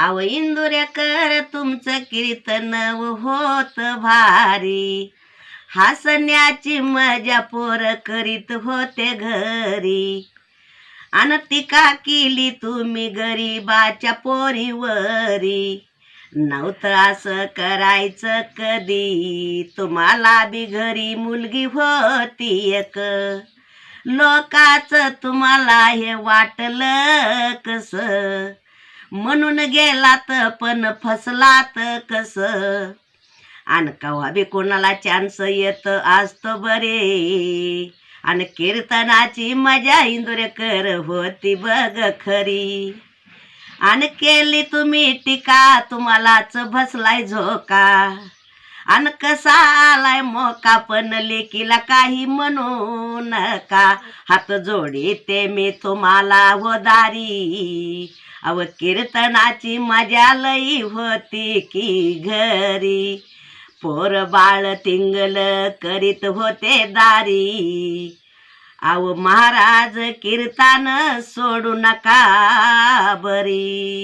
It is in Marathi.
आव इंदुऱ्याकर तुमचं कीर्तन होत भारी. हसण्याची मजा पोर करीत होते घरी. अन टीका केली तुम्ही गरीबाच्या पोरीवरी? नव्हतं असं करायचं कधी. तुम्हाला बी घरी मुलगी होती एक. लोकाच तुम्हाला हे वाटलं कसं? म्हणून गेलात पण फसलात कस? आणि कवा बी कोणाला चान्स येत असतो बरे. आणि कीर्तनाची मजा इंदुरेकर होती बघ खरी. आणि केली तुम्ही टीका तुम्हालाच बसलाय झोका. अन कसा आलाय मोका पण लेकीला काही म्हणू नका. हात जोडी ते मी तुम्हाला वदारी. अव कीर्तनाची मजा लई होती की घरी. पोर बाळ तिंगल करीत होते दारी. आव महाराज कीर्तन सोडू नका बरी.